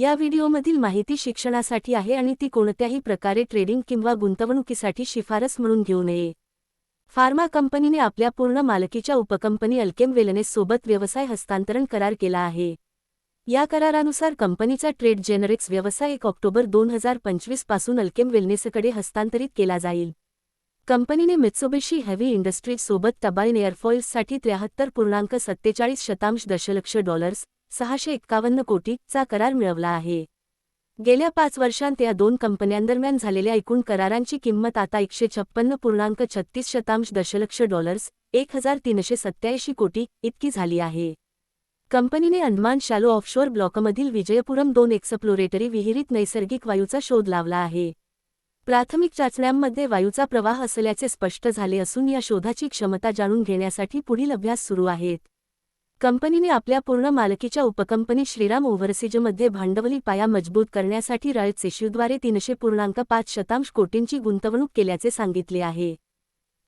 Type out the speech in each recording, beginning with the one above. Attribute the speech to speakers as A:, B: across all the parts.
A: या व्हिडिओमधील माहिती शिक्षणासाठी आहे आणि ती कोणत्याही प्रकारे ट्रेडिंग किंवा गुंतवणुकीसाठी शिफारस म्हणून घेऊ नये. फार्मा कंपनीने आपल्या पूर्ण मालकीच्या उपकंपनी अल्केम वेलनेस सोबत व्यवसाय हस्तांतरण करार केला आहे. या करारानुसार कंपनीचा ट्रेड जेनरिक्स व्यवसाय एक ऑक्टोबर दोन हजार पंचवीसपासून अल्केम वेलनेसकडे हस्तांतरित केला जाईल. कंपनीने मित्सोबेशी हेवी इंडस्ट्रीज सोबत टबाईन एअरफॉईल्ससाठी त्र्याहत्तर पूर्णांक सत्तेचाळीस शतांश दशलक्ष डॉलर्स सहाशे एक्कावन्न कोटीचा करार मिळवला आहे. गेल्या पाच वर्षांत या दोन कंपन्यांदरम्यान झालेल्या एकूण करारांची किंमत आता एकशे छप्पन्न पूर्णांक छत्तीस शतांश दशलक्ष डॉलर्स एक हजार तीनशे सत्याऐंशी कोटी इतकी झाली आहे. कंपनीने अंदमान शालो ऑफशोअर ब्लॉकमधील विजयपुरम दोन एक्सप्लोरेटरी विहिरीत नैसर्गिक वायूचा शोध लावला आहे. प्राथमिक चाचण्यांमध्ये वायूचा प्रवाह असल्याचे स्पष्ट झाले असून या शोधाची क्षमता जाणून घेण्यासाठी पुढील अभ्यास सुरू आहेत. कंपनीने आपल्या पूर्ण मालकीच्या उपकंपनी श्रीराम ओव्हरसीजमध्ये भांडवली पाया मजबूत करण्यासाठी रायट्स इश्यूद्वारे तीनशे पूर्णांक पाच शतांश कोटींची गुंतवणूक केल्याचे सांगितले आहे.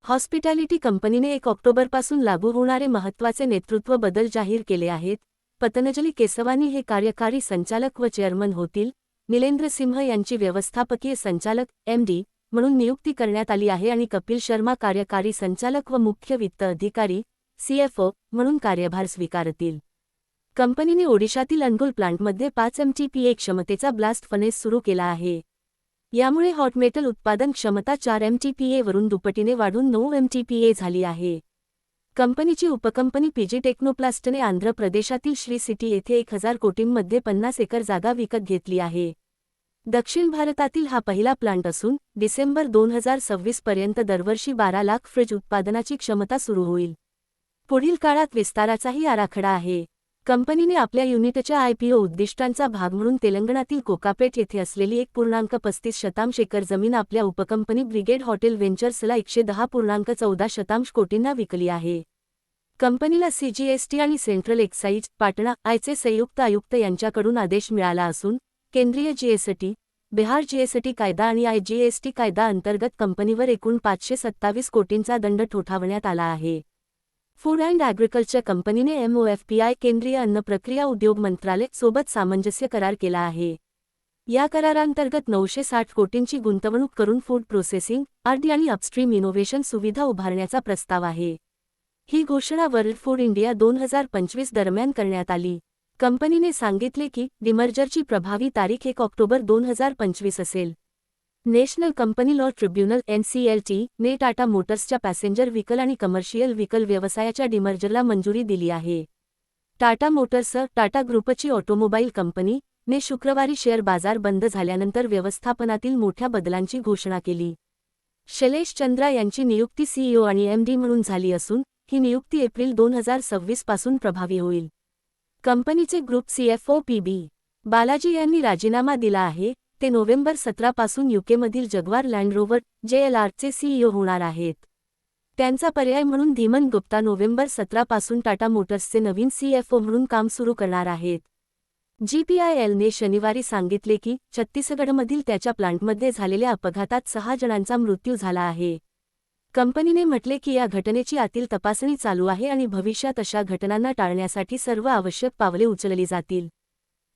A: हॉस्पिटॅलिटी कंपनीने एक ऑक्टोबरपासून लागू होणारे महत्त्वाचे नेतृत्व बदल जाहीर केले आहेत. पतंजली केसवानी हे कार्यकारी संचालक व चेअरमन होतील. निलेंद्र सिंह यांची व्यवस्थापकीय संचालक एमडी म्हणून नियुक्ती करण्यात आली आहे आणि कपिल शर्मा कार्यकारी संचालक व मुख्य वित्त अधिकारी सीएफओ म्हणून कार्यभार स्वीकारतील. कंपनीने ओडिशातील अनगोल प्लांटमध्ये पाच एमटीपीए क्षमतेचा ब्लास्ट फनेस सुरू केला आहे. यामुळे हॉट मेटल उत्पादन क्षमता चार एमटीपीए वरून दुपटीने वाढून नऊ एमटीपीए झाली आहे. कंपनीची उपकंपनी पीजी टेक्नोप्लास्टने आंध्र प्रदेशातील श्री सिटी येथे एक हजार कोटींमध्ये पन्नास एकर जागा विकत घेतली आहे. दक्षिण भारतातील हा पहिला प्लांट असून डिसेंबर दोन हजार सव्वीस पर्यंत दरवर्षी बारा लाख फ्रिज उत्पादनाची क्षमता सुरू होईल. पुढील काळात विस्ताराचाही आराखडा आहे. कंपनीने आपल्या युनिटच्या आयपीओ उद्दिष्टांचा भाग म्हणून तेलंगणातील कोकापेट येथे असलेली एक पूर्णांक पस्तीस शतांश एकर जमीन आपल्या उपकंपनी ब्रिगेड हॉटेल व्हेंचर्सला एकशे दहा पूर्णांक चौदा शतांश कोटींना विकली आहे. कंपनीला सीजीएसटी आणि सेंट्रल एक्साईज पाटणा आयचे संयुक्त आयुक्त यांच्याकडून आदेश मिळाला असून केंद्रीय जीएसटी बिहार जीएसटी कायदा आणि आयजीएसटी कायदा अंतर्गत कंपनीवर एकूण पाचशे सत्तावीस कोटींचा दंड ठोठावण्यात आला आहे. फूड अँड ॲग्रिकल्चर कंपनीने एमओएफपीआय केंद्रीय अन्न प्रक्रिया उद्योग मंत्रालय सोबत सामंजस्य करार केला आहे. या करारांतर्गत नऊशे साठ कोटींची गुंतवणूक करून फूड प्रोसेसिंग आरडी आणि अपस्ट्रीम इनोव्हेशन सुविधा उभारण्याचा प्रस्ताव आहे. ही घोषणा वर्ल्ड फूड इंडिया दोन हजार पंचवीस दरम्यान करण्यात आली. कंपनीने सांगितले की डिमर्जरची प्रभावी तारीख एक ऑक्टोबर दोन हजार पंचवीस असेल. National company law tribunal NCLT ने टाटा मोटर्सच्या पॅसेंजर व्हीकल आणि कमर्शियल व्हीकल व्यवसायाच्या डिमर्जरला मंजुरी दिली आहे. टाटा मोटर्स टाटा ग्रुपची ऑटोमोबाईल कंपनी ने शुक्रवारी शेअर बाजार बंद झाल्यानंतर व्यवस्थापनातील मोठ्या बदलांची घोषणा केली. शैलेश चंद्रा यांची नियुक्ती सीईओ आणि एमडी म्हणून झाली असून ही नियुक्ती एप्रिल दोन हजार सव्वीसपासून प्रभावी होईल. कंपनीचे ग्रुप सीएफओ पीबी बालाजी यांनी राजीनामा दिला आहे ते नोव्हेंबर सतरापासून युकेमधील जगवार लँड रोवर जेएलआरचे सीईओ होणार आहेत. त्यांचा पर्याय म्हणून धीमन गुप्ता नोव्हेंबर सतरापासून टाटा मोटर्सचे नवीन सीएफओ म्हणून काम सुरू करणार आहेत. जीपीआयएलने शनिवारी सांगितले की छत्तीसगडमधील त्याच्या प्लांटमध्ये झालेल्या अपघातात सहा जणांचा मृत्यू झाला आहे. कंपनीने म्हटले की या घटनेची आतील तपासणी चालू आहे आणि भविष्यात अशा घटनांना टाळण्यासाठी सर्व आवश्यक पावले उचलली जातील.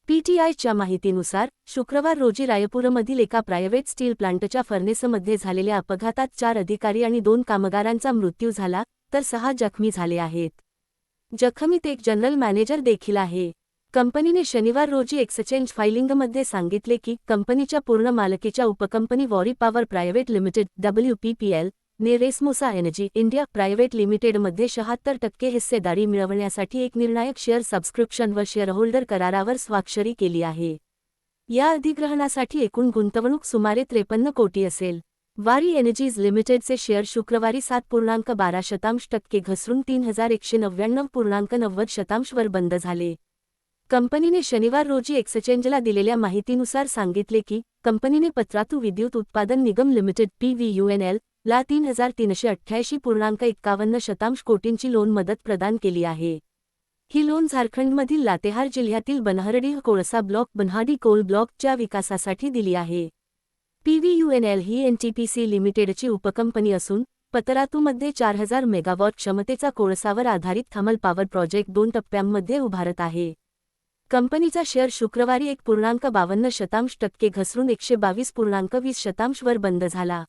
A: पीटीआयच्या माहितीनुसार शुक्रवार रोजी रायपूरमधील एका प्रायव्हेट स्टील प्लांटच्या फर्नेसमध्ये झालेल्या अपघातात चार अधिकारी आणि दोन कामगारांचा मृत्यू झाला तर सहा जखमी झाले आहेत. जखमीत एक जनरल मॅनेजर देखील आहे. कंपनीने शनिवार रोजी एक्सचेंज फायलिंगमध्ये सांगितले की कंपनीच्या पूर्ण मालकीच्या उपकंपनी Waaree power private limited WPPL ने एनर्जी इंडिया प्रायव्हेट लिमिटेडमध्ये शहात्तर टक्के हिस्सेदारी मिळवण्यासाठी एक निर्णायक शेअर सबस्क्रिप्शन व शेअरहोल्डर करारावर स्वाक्षरी केली आहे. या अधिग्रहणासाठी एकूण गुंतवणूक सुमारे त्रेपन्न कोटी असेल. वारी एनर्जीज लिमिटेडचे शेअर शुक्रवारी सात पूर्णांक बारा शतांश टक्के घसरून तीन हजार एकशे नव्याण्णव पूर्णांक नव्वद शतांशवर बंद झाले. कंपनीने शनिवार रोजी एक्सचेंजला दिलेल्या माहितीनुसार सांगितले की कंपनीने पत्रातू विद्युत उत्पादन निगम limited P V U NL ला तीन हजार तीनशे अठ्ठ्याऐंशी पूर्णांक एक्कावन्न शतांश कोटींची लोन मदत प्रदान केली आहे. ही लोन झारखंडमधील लातेहार जिल्ह्यातील बनहरडीह कोळसा ब्लॉक बन्हाडी कोल ब्लॉकच्या विकासासाठी दिली आहे. पीव्हीयूएनएल ही एनटीपीसी लिमिटेडची उपकंपनी असून पतरातूमध्ये चार हजार मेगावॉट क्षमतेचा कोळसावर आधारित थर्मल पॉवर प्रोजेक्ट दोन टप्प्यांमध्ये उभारत आहे. कंपनीचा शेअर शुक्रवारी एक पूर्णांक बावन्न शतांश टक्के घसरून एकशे बावीस पूर्णांक वीस शतांशवर बंद झाला.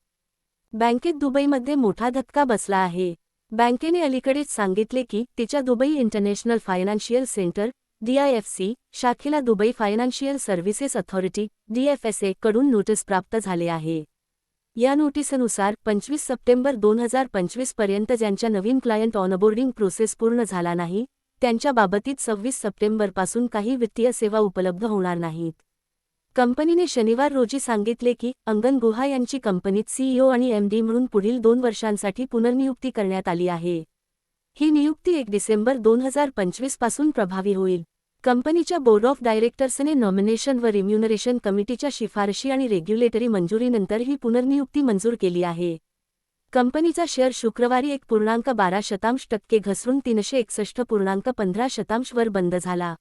A: बँकेत दुबईमध्ये मोठा धक्का बसला आहे. बँकेने अलीकडेच सांगितले की तिच्या Dubai international financial centre DIFC शाखेला Dubai financial services authority DFSA कडून नोटीस प्राप्त झाले आहे. या नोटीसनुसार पंचवीस सप्टेंबर दोन हजार पंचवीसपर्यंत ज्यांच्या नवीन क्लायंट ऑनबोर्डिंग प्रोसेस पूर्ण झाला नाही त्यांच्या बाबतीत सव्वीस सप्टेंबरपासून काही वित्तीय सेवा उपलब्ध होणार नाहीत. कंपनीने शनिवार रोजी सांगितले की अंगन गुहा यांची कंपनीत सीईओ आणि एमडी म्हणून पुढील दोन वर्षांसाठी पुनर्नियुक्ती करण्यात आली आहे. ही नियुक्ती एक डिसेंबर दोन हजार पंचवीसपासून प्रभावी होईल. कंपनीच्या बोर्ड ऑफ डायरेक्टर्सने नॉमिनेशन व रिम्युनरेशन कमिटीच्या शिफारशी आणि रेग्युलेटरी मंजुरीनंतर ही पुनर्नियुक्ती मंजूर केली आहे. कंपनीचा शेअर शुक्रवारी एक पूर्णांक बारा शतांश टक्के घसरून तीनशे एकसष्ट पूर्णांक पंधरा शतांशवर बंद झाला.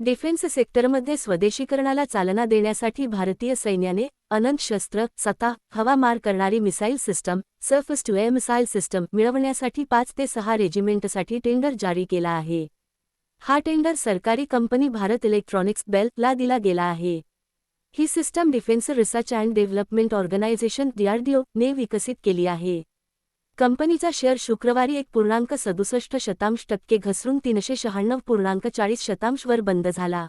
A: डिफेन्स सेक्टरमध्ये स्वदेशीकरणाला चालना देण्यासाठी भारतीय सैन्याने अनंत शस्त्र सता हवा मार करणारी missile system surface to missile system मिळवण्यासाठी पाच ते सहा रेजिमेंटसाठी टेंडर जारी केला आहे. हा टेंडर सरकारी कंपनी भारत इलेक्ट्रॉनिक्स बेल ला दिला गेला आहे. ही system defence research and development organisation DRDO ने विकसित केली आहे. कंपनीचा शेअर शुक्रवारी एक पूर्णांक सदुसष्ट शतांश टक्के घसरून तीनशे शहाण्णव पूर्णांक चाळीस शतांशवर बंद झाला.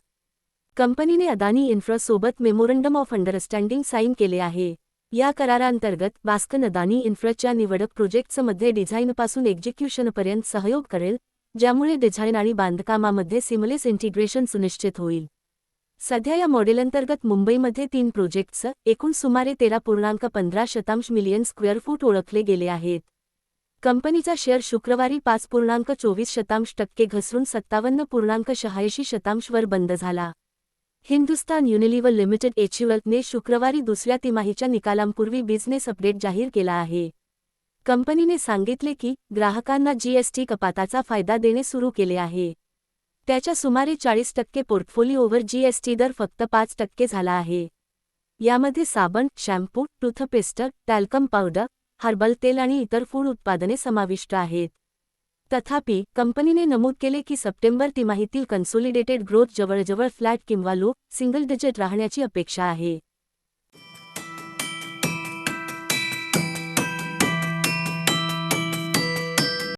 A: कंपनीने अदानी इन्फ्रासोबत मेमोरंडम ऑफ अंडरस्टँडिंग साईन केले आहे. या करारांतर्गत बास्कन अदानी इन्फ्राच्या निवडक प्रोजेक्ट्समध्ये डिझाईनपासून एक्झिक्युशनपर्यंत सहयोग करेल ज्यामुळे डिझाईन आणि बांधकामामध्ये सिमलेस इंटिग्रेशन सुनिश्चित होईल. सध्या या मॉडेलअंतर्गत मुंबईमध्ये तीन प्रोजेक्ट्स एकूण सुमारे तेरा पूर्णांक पंधरा शतांश मिलियन स्क्वेअर फूट ओळखले गेले आहेत. कंपनीचा शेअर शुक्रवारी पाच पूर्णांक चोवीस शतांश टक्के घसरून सत्तावन्न पूर्णांक शहाऐंशी शतांशवर बंद झाला. हिंदुस्तान युनिलिव्हर लिमिटेड एचिवलने शुक्रवारी दुसऱ्या तिमाहीच्या निकालांपूर्वी बिझनेस अपडेट जाहीर केला आहे. कंपनीने सांगितले की ग्राहकांना जीएसटी कपाताचा फायदा देणे सुरू केले आहे. त्याच्या सुमारे चाळीस टक्के पोर्टफोलिओवर जीएसटी दर फक्त पाच टक्के झाला आहे. यामध्ये साबण shampoo toothpaste talcum powder herbal तेल आणि इतर फूड उत्पादने समाविष्ट आहेत. तथापि कंपनीने नमूद केले की सप्टेंबर तिमाहीतील कन्सोलिडेटेड ग्रोथ जवळजवळ फ्लॅट किंवा लो सिंगल डिजिट राहण्याची अपेक्षा आहे.